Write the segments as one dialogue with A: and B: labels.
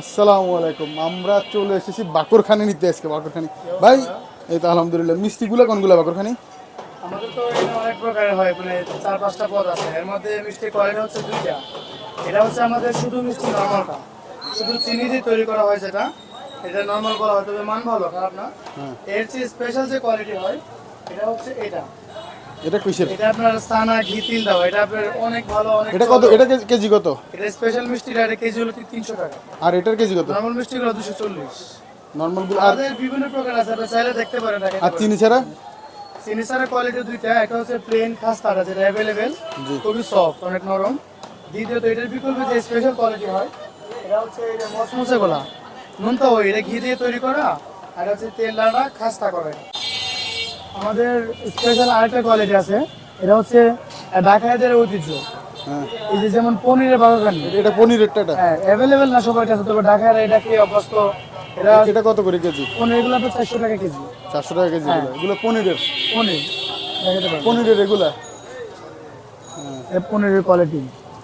A: আসসালামু আলাইকুম। আমরা চলে এসেছি বাকরখানি নিতে আজকে বাকরখানি। ভাই এই তো আলহামদুলিল্লাহ। মিষ্টিগুলো কোনগুলো বাকরখানি?
B: আমাদের তো অনেক প্রকারের হয় মানে চার পাঁচটা পদ আছে। এর মধ্যে মিষ্টি কোয়ালিটি হচ্ছে দুইটা। এটা হচ্ছে আমাদের শুধু মিষ্টি নর্মালটা। শুধু চিনি দিয়ে তৈরি করা হয় যেটা এটা নর্মাল বলা হয় তবে মান ভালো খারাপ না।
A: হ্যাঁ।
B: এর চেয়ে স্পেশাল যে কোয়ালিটি হয় এটা হচ্ছে এটা।
A: এটা কিসের?
B: এটা আপনার সানা ঘি তিল দাও এটা আপনার অনেক ভালো অনেক
A: এটা কত এটা কেজি কত?
B: এটা স্পেশাল মিষ্টিটা এটা কেজি হলো তিনশো টাকা।
A: আর এটার কেজি কত?
B: নরমাল মিষ্টি মিষ্টিগুলো দুশো চল্লিশ।
A: নর্মালগুলো আর
B: বিভিন্ন প্রকার আছে আপনি চাইলে দেখতে পারেন
A: আর
B: চিনি ছাড়া?
A: চিনি ছাড়া
B: কোয়ালিটি দুইটা একটা হচ্ছে প্লেন খাস্তাটা যেটা
A: জি।
B: খুবই সফট অনেক নরম। দ্বিতীয়ত এটার বিকল্পে যে স্পেশাল কোয়ালিটি হয় এটা হচ্ছে এটা মসমসে গোলা। নুনটা ওই এটা ঘি দিয়ে তৈরি করা আর হচ্ছে তেল লাড়া খাস্তা করে আমাদের স্পেশাল আরেকটা কোয়ালিটি আছে। এটা হচ্ছে ঢাকাইদের ঐতিহ্য।
A: হ্যাঁ।
B: এই যে যেমন পনিরের বাগান
A: এটা পনিরেরটা এটা?
B: হ্যাঁ অ্যাভেলেবেল না সবার কাছে তবে ঢাকায় এটা খেয়ে অভ্যস্ত। এটা
A: এটা কত করে কেজি?
B: পনিরগুলো আপনার চারশো টাকা কেজি।
A: চারশো টাকা কেজি এগুলো। এগুলো পনিরের?
B: পনির।
A: পনিরের এগুলা?
B: এ পনিরের কোয়ালিটি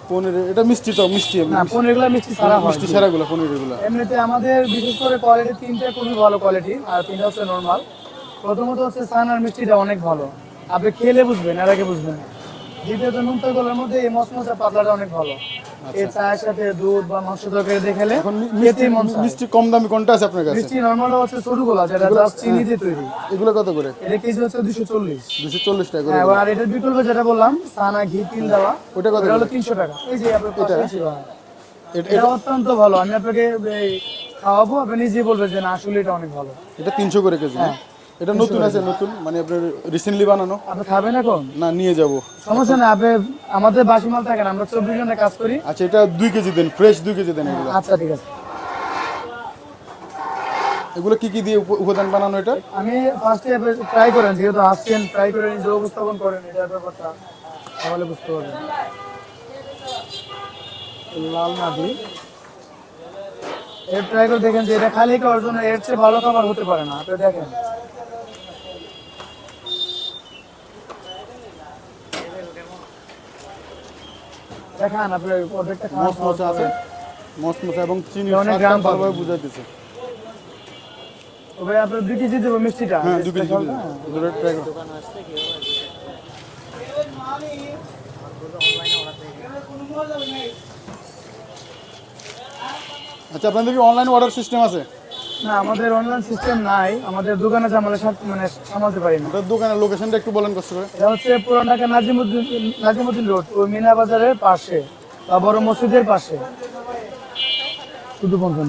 A: পনিরের এটা মিষ্টি তো মিষ্টি
B: না পনিরগুলো মিষ্টি হয়।
A: মিষ্টি ছাড়াগুলো পনিরেরগুলা
B: এমনিতে আমাদের বিশেষ করে কোয়ালিটি তিনটে খুবই ভালো কোয়ালিটি আর তিনটা হচ্ছে নর্মাল প্রথমত হচ্ছে সানার মিষ্টিটা অনেক ভালো। আপনি খেলে বুঝবেন এর আগে বুঝবেন। না দ্বিতীয়ত নুনতা গলার মধ্যে এই মসমসা পাতলাটা অনেক ভালো। এই চায়ের সাথে দুধ বা মাংস তরকারি
A: মিষ্টি মিষ্টি কম দামি কোনটা আছে আপনার কাছে?
B: মিষ্টি নর্মাল হচ্ছে সরু গোলা যেটা জাস্ট চিনি দিয়ে তৈরি।
A: এগুলো কত করে?
B: এটা কেজি হচ্ছে দুশো চল্লিশ।
A: দুশো চল্লিশ টাকা করে
B: হ্যাঁ আর এটার বিকল্প যেটা বললাম সানা ঘি তিল দেওয়া
A: ওটা কত
B: হলো তিনশো টাকা। এই যে আপনার হ্যাঁ।
A: এটা-
B: অত্যন্ত ভালো। আমি আপনাকে খাওয়াবো আপনি নিজেই বলবেন যে না আসলে এটা অনেক ভালো।
A: এটা তিনশো করে কেজি। না? এটা নতুন আছে নতুন। মানে আপনার রিসেন্টলি বানানো।
B: আপনি খাবেন এখন?
A: না নিয়ে যাব।
B: সমস্যা নেই আপনি আমাদের বাসি মাল থাকেন আমরা চব্বিশ ঘণ্টা কাজ করি।
A: আচ্ছা এটা দুই কেজি দেন ফ্রেশ দুই কেজি দেন এগুলো।
B: আচ্ছা ঠিক আছে।
A: এগুলো কি কি দিয়ে উপাদান বানানো এটা?
B: আমি ফার্স্টে ট্রাই করেন যেহেতু আসছেন ট্রাই করে নিজে উপস্থাপন করেন এটার ব্যাপারটা তাহলে বুঝতে পারবেন। লাল নাদি এর ট্রাই করে দেখেন যে এটা খালি খাওয়ার জন্য এর চেয়ে ভালো খাবার হতে পারে না। আপনি দেখেন। দেখান আপনি অর্ধেকটা খাওয়া
A: মস মশা আছে মস মশা এবং চিনি
B: অনেক গ্রাম।
A: ভালোভাবে বুঝাইতেছে
B: তবে আপনার দুই কেজি দেবো মিষ্টিটা
A: হ্যাঁ দুই কেজি
B: special টা।
A: এগুলো try করো। আচ্ছা আপনাদের কি অনলাইন অর্ডার সিস্টেম আছে
B: না আমাদের অনলাইন সিস্টেম নাই আমাদের দোকানে সাথ- মানে সামালতে পারি না।
A: দোকানের লোকেশনটা একটু বলেন কষ্ট করে।
B: এটা হচ্ছে পুরান ঢাকা নাজিমুদ্দিন নাজিমুদ্দিন রোড ওই মিনা বাজারের পাশে বা বড় মসজিদের পাশে। শুধু পঞ্চান্ন